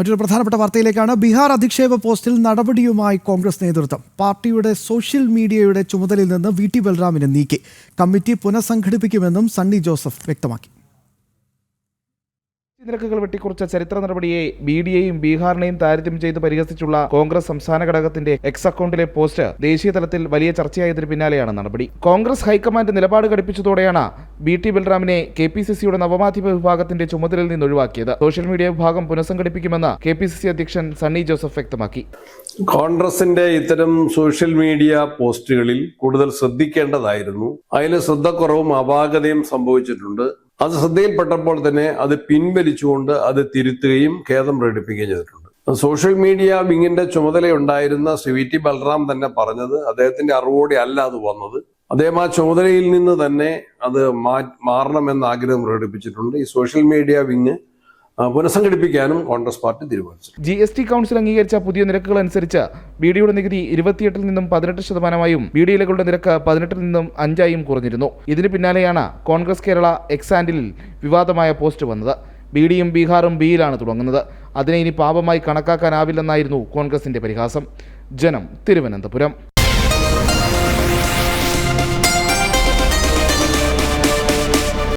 മറ്റൊരു പ്രധാനപ്പെട്ട വാർത്തയിലേക്കാണ്. ബീഹാർ അധിക്ഷേപ പോസ്റ്റിൽ നടപടിയുമായി കോൺഗ്രസ് നേതൃത്വം. പാർട്ടിയുടെ സോഷ്യൽ മീഡിയയുടെ ചുമതലയിൽ നിന്ന് വി ടി ബൽറാമിനെ നീക്കി. കമ്മിറ്റി പുനഃസംഘടിപ്പിക്കുമെന്നും സണ്ണി ജോസഫ് വ്യക്തമാക്കി. നിരക്കുകൾ വെട്ടിക്കുറിച്ച ചരിത്ര നടപടിയെ ബി ഡിയെയും ബീഹാറിനെയും താരതമ്യം ചെയ്ത് പരിഹസിച്ചുള്ള കോൺഗ്രസ് സംസ്ഥാന ഘടകത്തിന്റെ എക്സ് അക്കൗണ്ടിലെ പോസ്റ്റ് ദേശീയ തലത്തിൽ വലിയ ചർച്ചയായതിനു പിന്നാലെയാണ് നടപടി. കോൺഗ്രസ് ഹൈക്കമാൻഡ് നിലപാട് ഘടിപ്പിച്ചതോടെയാണ് ബി ടി ബൽറാമിനെ കെ പി സി സിയുടെ നവമാധ്യമ വിഭാഗത്തിന്റെ ചുമതലയിൽ നിന്ന് ഒഴിവാക്കിയത്. സോഷ്യൽ മീഡിയ വിഭാഗം പുനഃസംഘടിപ്പിക്കുമെന്ന് കെ പി സി സി അധ്യക്ഷൻ സണ്ണി ജോസഫ് വ്യക്തമാക്കി. കോൺഗ്രസിന്റെ ഇത്തരം സോഷ്യൽ മീഡിയ പോസ്റ്റുകളിൽ കൂടുതൽ ശ്രദ്ധിക്കേണ്ടതായിരുന്നു. അതിന് ശ്രദ്ധക്കുറവും അപാകതയും സംഭവിച്ചിട്ടുണ്ട്. അത് ശ്രദ്ധയിൽപ്പെട്ടപ്പോൾ തന്നെ അത് പിൻവലിച്ചുകൊണ്ട് അത് തിരുത്തുകയും ഖേദം പ്രകടിപ്പിക്കുകയും ചെയ്തിട്ടുണ്ട്. സോഷ്യൽ മീഡിയ വിങ്ങിന്റെ ചുമതലയുണ്ടായിരുന്ന ശ്രീ വി ടി ബലറാം തന്നെ പറഞ്ഞത് അദ്ദേഹത്തിന്റെ അറിവോടെ അല്ല അത് വന്നത്. അദ്ദേഹം ആ ചുമതലയിൽ നിന്ന് തന്നെ അത് മാറണമെന്ന് ആഗ്രഹം പ്രകടിപ്പിച്ചിട്ടുണ്ട്. ഈ സോഷ്യൽ മീഡിയ വിങ് പുനഃസംഘടിപ്പിക്കാനും കോൺഗ്രസ് പാർട്ടി തീരുമാനിച്ചു. ജി എസ് ടി കൗൺസിൽ അംഗീകരിച്ച പുതിയ നിരക്കുകൾ അനുസരിച്ച് ബി ഡിയുടെ നികുതി ഇരുപത്തിയെട്ടിൽ നിന്നും പതിനെട്ട് ശതമാനമായും ബി ഡി ഇലകളുടെ നിരക്ക് പതിനെട്ടിൽ നിന്നും അഞ്ചായും കുറഞ്ഞിരുന്നു. ഇതിന് പിന്നാലെയാണ് കോൺഗ്രസ് കേരള എക്സാൻഡിൽ വിവാദമായ പോസ്റ്റ് വന്നത്. ബി ഡിയും ബീഹാറും ബിയിലാണ് തുടങ്ങുന്നത്. അതിനെ ഇനി പാപമായി കണക്കാക്കാനാവില്ലെന്നായിരുന്നു കോൺഗ്രസിന്റെ പരിഹാസം. ജനം തിരുവനന്തപുരം.